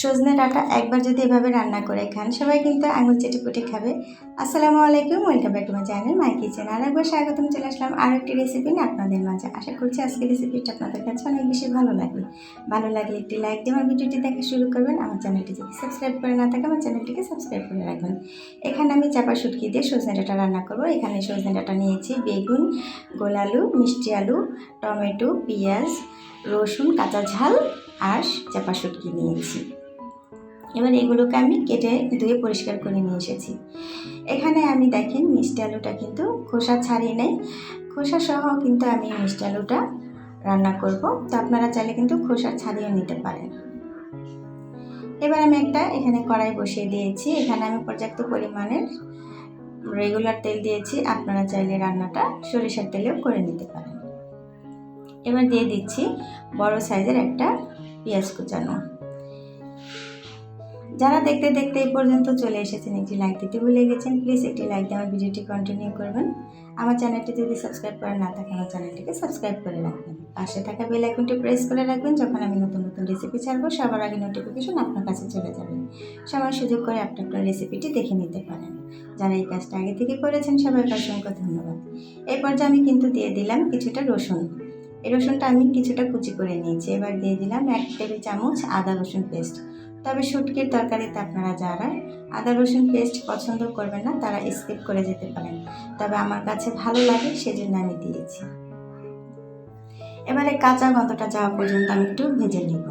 সজনে ডাঁটা একবার যদি এভাবে রান্না করে খান, সবাই কিন্তু আঙুল চেটে পুটে খাবে। আসসালামু আলাইকুম, welcome back to my channel my kitchen. আর একবার স্বাগতম, চলে আসলাম আরও একটি রেসিপি নিয়ে আপনাদের মাঝে। আশা করছি আজকের রেসিপিটা আপনাদের কাছে অনেক বেশি ভালো লাগবে। ভালো লাগলে একটি লাইক দিয়ে আমার ভিডিওটি দেখা শুরু করবেন। আমার চ্যানেলটি যদি সাবস্ক্রাইব করে না থাকে, আমার চ্যানেলটিকে সাবস্ক্রাইব করে রাখবেন। এখানে আমি চাপা শুটকি দিয়ে সজনে ডাঁটা রান্না করব। এখানে সজনে ডাঁটা নিয়েছি বেগুন, গোল আলু, মিষ্টি আলু, টমেটো, পেঁয়াজ, রসুন, কাঁচা ঝাল, আর চাপা শুটকি নিয়েছি। এবার এগুলোকে আমি কেটে ধুয়ে পরিষ্কার করে নিয়ে এসেছি। এখানে আমি দেখেন মিষ্টি আলুটা কিন্তু খোসা ছাড়িয়ে নেই। খোসা সহ কিন্তু আমি মিষ্টি আলুটা রান্না করব। তো আপনারা চাইলে কিন্তু খোসা ছাড়িয়ে নিতে পারেন। এবার আমি একটা এখানে কড়াই বসিয়ে দিয়েছি। এখানে আমি পর্যাপ্ত পরিমাণের রেগুলার তেল দিয়েছি। আপনারা চাইলে রান্নাটা সরিষার তেলেও করে নিতে পারেন। এবার দিয়ে দিচ্ছি বড় সাইজের একটা পেঁয়াজ কুচানো। যারা দেখতে দেখতে এই পর্যন্ত চলে এসেছেন, একটি লাইক দিতে ভুলে গেছেন প্লিজ একটি লাইক দিয়ে আমার ভিডিওটি কন্টিনিউ করবেন। আমার চ্যানেলটি যদি সাবস্ক্রাইব করে না থাকে, আমার চ্যানেলটিকে সাবস্ক্রাইব করে রাখবেন। পাশে থাকা বেল আইকনটি প্রেস করে রাখবেন, যখন আমি নতুন নতুন রেসিপি ছাড়বো, সবার আগে নোটিফিকেশন আপনার কাছে চলে যাবে। সবার সুযোগ করে আপনি আপনার রেসিপিটি দেখে নিতে পারেন। যারা এই কাজটা আগে থেকে করেছেন, সবাইকে অসংখ্য ধন্যবাদ। এই পর্যায়ে আমি কিন্তু দিয়ে দিলাম কিছুটা রসুন। এই রসুনটা আমি কিছুটা কুচি করে নিয়েছি। এবার দিয়ে দিলাম এক টেবিল চামচ আদা রসুন পেস্ট তবে শুটকির তরকারিতে আপনারা যারা আদা, রসুন পেস্ট পছন্দ করবেন না, তারা স্কিপ করে যেতে পারেন। তবে আমার কাছে ভালো লাগে, সেজন্য আমি দিয়েছি। এবারে কাঁচা গন্ধটা যাওয়া পর্যন্ত আমি একটু ভেজে নিব।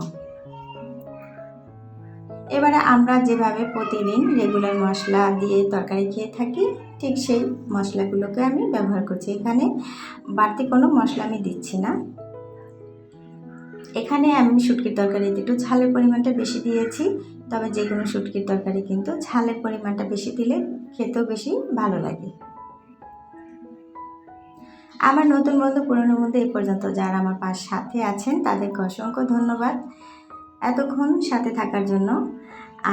এবারে আমরা যেভাবে প্রতিদিন রেগুলার মশলা দিয়ে তরকারি খেয়ে থাকি, ঠিক সেই মশলাগুলোকে আমি ব্যবহার করছি। এখানে বাড়তি কোনো মশলা আমি দিচ্ছি না। এখানে আমি শুটকির তরকারিতে একটু ঝালের পরিমাণটা বেশি দিয়েছি, তবে যে কোনো শুটকির তরকারি কিন্তু ঝালের পরিমাণটা বেশি দিলে খেতেও বেশি ভালো লাগে। আমার নতুন বন্ধু, পুরনো বন্ধু এই পর্যন্ত যারা আমার পাশ সাথে আছেন, তাদেরকে অসংখ্য ধন্যবাদ এতক্ষণ সাথে থাকার জন্য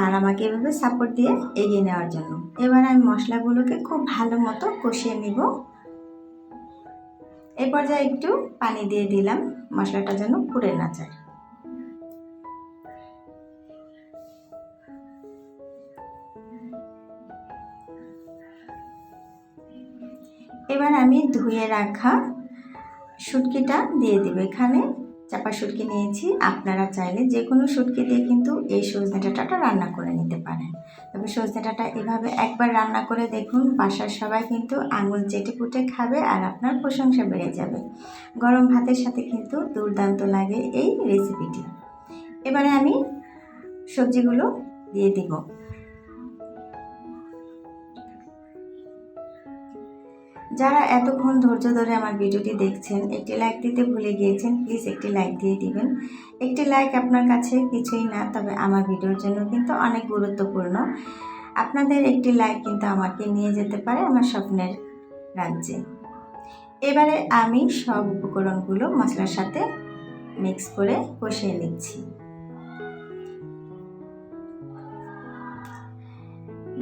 আর আমাকে এভাবে সাপোর্ট দিয়ে এগিয়ে নেওয়ার জন্য। এবার আমি মশলাগুলোকে খুব ভালো মতো কষিয়ে নিব। এই পর্যায়ে একটু পানি দিয়ে দিলাম, মশলাটা যেন পুড়ে না যায়। এবার আমি ধুয়ে রাখা শুটকিটা দিয়ে দেবো। এখানে চাপা শুটকি নিয়েছি, আপনারা চাইলে যে কোনো শুটকি দিয়ে কিন্তু এই সজনে ডাঁটাটা রান্না করে নিতে পারেন। তবে সজনে ডাঁটা এভাবে একবার রান্না করে দেখুন, বাসার সবাই কিন্তু আঙুল চেটে পুটে খাবে আর আপনার প্রশংসা বেড়ে যাবে। গরম ভাতের সাথে কিন্তু দুর্দান্ত লাগে এই রেসিপিটি এবারে আমি সবজিগুলো দিয়ে দিব। যারা এতক্ষণ ধৈর্য ধরে আমার ভিডিওটি দেখছেন, একটি লাইক দিতে ভুলে গিয়েছেন প্লিজ একটি লাইক দিয়ে দিবেন। একটি লাইক আপনার কাছে কিছুই না, তবে আমার ভিডিওর জন্য কিন্তু অনেক গুরুত্বপূর্ণ। আপনাদের একটি লাইক কিন্তু আমাকে নিয়ে যেতে পারে আমার স্বপ্নের রাজ্যে। এবারে আমি সব উপকরণগুলো মশলার সাথে মিক্স করে কষিয়ে নিচ্ছি।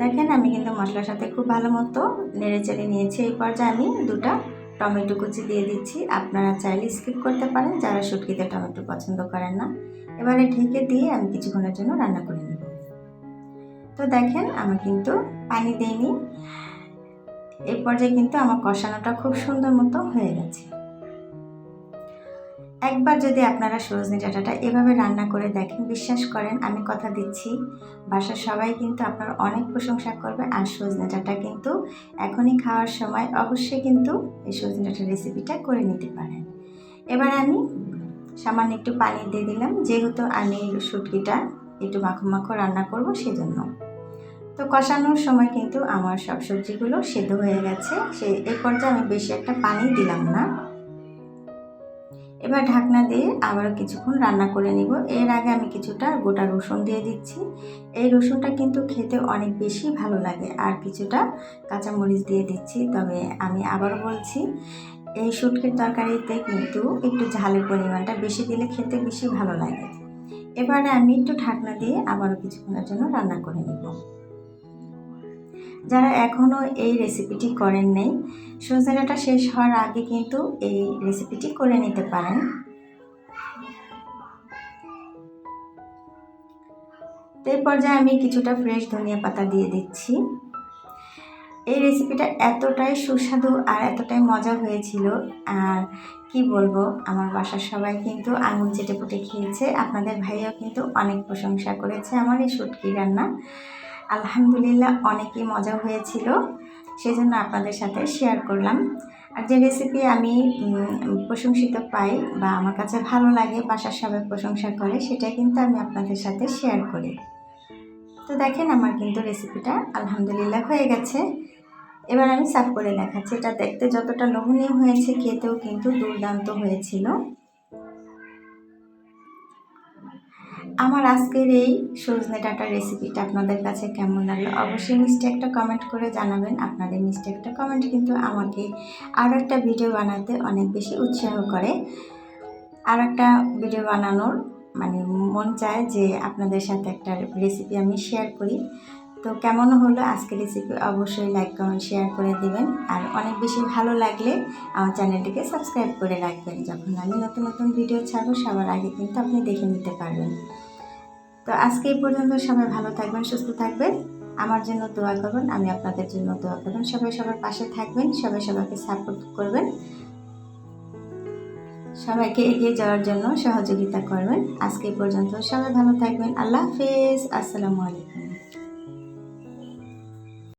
দেখেন, আমি কিন্তু মশলার সাথে খুব ভালো মতো নেড়ে চেড়ে নিয়েছি। এই পর্যায়ে আমি দুটা টমেটো কুচি দিয়ে দিচ্ছি। আপনারা চাইলে স্কিপ করতে পারেন, যারা শুটকিতে টমেটো পছন্দ করেন না। এবারে ঢেকে দিয়ে আমি কিছুক্ষণের জন্য রান্না করে নেব। তো দেখেন, আমি কিন্তু পানি দিইনি। এই পর্যায়ে কিন্তু আমার কষানোটা খুব সুন্দর মতো হয়ে গেছে। একবার যদি আপনারা সজনে ডাঁটাটা এভাবে রান্না করে দেখেন, বিশ্বাস করেন, আমি কথা দিচ্ছি, বাসার সবাই কিন্তু আপনার অনেক প্রশংসা করবে আর সজনে ডাঁটা কিন্তু এখনই খাওয়ার সময় অবশ্যই কিন্তু এই সজনে ডাঁটার রেসিপিটা করে নিতে পারেন। এবার আমি সামান্য একটু পানি দিয়ে দিলাম, যেহেতু আমি শুটকিটা একটু মাখো মাখো রান্না করব সেজন্য। তো কষানোর সময় কিন্তু আমার সব সবজিগুলো সেদ্ধ হয়ে গেছে, সে এই পর্যায়ে আমি বেশি একটা পানি দিলাম না। এবার ঢাকনা দিয়ে আবারও কিছুক্ষণ রান্না করে নিব। এর আগে আমি কিছুটা গোটা রসুন দিয়ে দিচ্ছি। এই রসুনটা কিন্তু খেতে অনেক বেশি ভালো লাগে আর কিছুটা কাঁচামরিচ দিয়ে দিচ্ছি। তবে আমি আবারও বলছি, এই শুটকির তরকারিতে কিন্তু একটু ঝালের পরিমাণটা বেশি দিলে খেতে বেশি ভালো লাগে। এবারে আমি একটু ঢাকনা দিয়ে আবারও কিছুক্ষণের জন্য রান্না করে নেব। যারা এখনও এই রেসিপিটি করেন নেই, সজনেটা শেষ হওয়ার আগে কিন্তু এই রেসিপিটি করে নিতে পারেন। এই পর্যায়ে আমি কিছুটা ফ্রেশ ধনিয়া পাতা দিয়ে দিচ্ছি। এই রেসিপিটা এতটাই সুস্বাদু আর এতটাই মজা হয়েছিল আর কি বলব, আমার বাসার সবাই কিন্তু আঙুল চেটে পুটে খেয়েছে, আপনাদের ভাইয়াও কিন্তু অনেক প্রশংসা করেছে আমার এই শুটকি রান্না। আলহামদুলিল্লাহ অনেকই মজা হয়েছিল। সেজন্য আপনাদের সাথে শেয়ার করলাম। আর যে রেসিপি আমি প্রশংসিত পাই বা আমার কাছে ভালো লাগে, বাসার সবাই প্রশংসা করে সেটা কিন্তু আমি আপনাদের সাথে শেয়ার করি। তো দেখেন আমার কিন্তু রেসিপিটা আলহামদুলিল্লাহ হয়ে গেছে। এবার আমি সাফ করে দেখাচ্ছি। এটা দেখতে যতটা লোভনীয় হয়েছে, খেতেও কিন্তু দুর্দান্ত হয়েছিল। আমার আজকের এই সজনে ডাটার রেসিপিটা আপনাদের কাছে কেমন লাগল অবশ্যই মিষ্টি একটা কমেন্ট করে জানাবেন। আপনাদের মিষ্টি একটা কমেন্ট কিন্তু আমাকে আরও একটা ভিডিও বানাতে অনেক বেশি উৎসাহ করে। আর একটা ভিডিও বানানোর মানে মন চায় যে আপনাদের সাথে একটা রেসিপি আমি শেয়ার করি। তো কেমন হলো আজকের রেসিপি অবশ্যই লাইক কমেন্ট শেয়ার করে দিবেন। আর অনেক বেশি ভালো লাগলে আমার চ্যানেলটিকে সাবস্ক্রাইব করে রাখবেন। যখন আমি নতুন নতুন ভিডিও ছাড়বো, সবার আগে কিন্তু আপনি দেখে নিতে পারবেন। তো আজকে এই পর্যন্ত সবাই ভালো থাকবেন, সুস্থ থাকবেন। আমার জন্য দোয়া করবেন, আমি আপনাদের জন্য দোয়া করবেন। সবাই সবার পাশে থাকবেন, সবাই সবাইকে সাপোর্ট করবেন। সবাইকে এগিয়ে যাওয়ার জন্য সহযোগিতা করবেন। আজকে পর্যন্ত সবাই ভালো থাকবেন। আল্লাহ হাফেজ। আসসালামু আলাইকুম।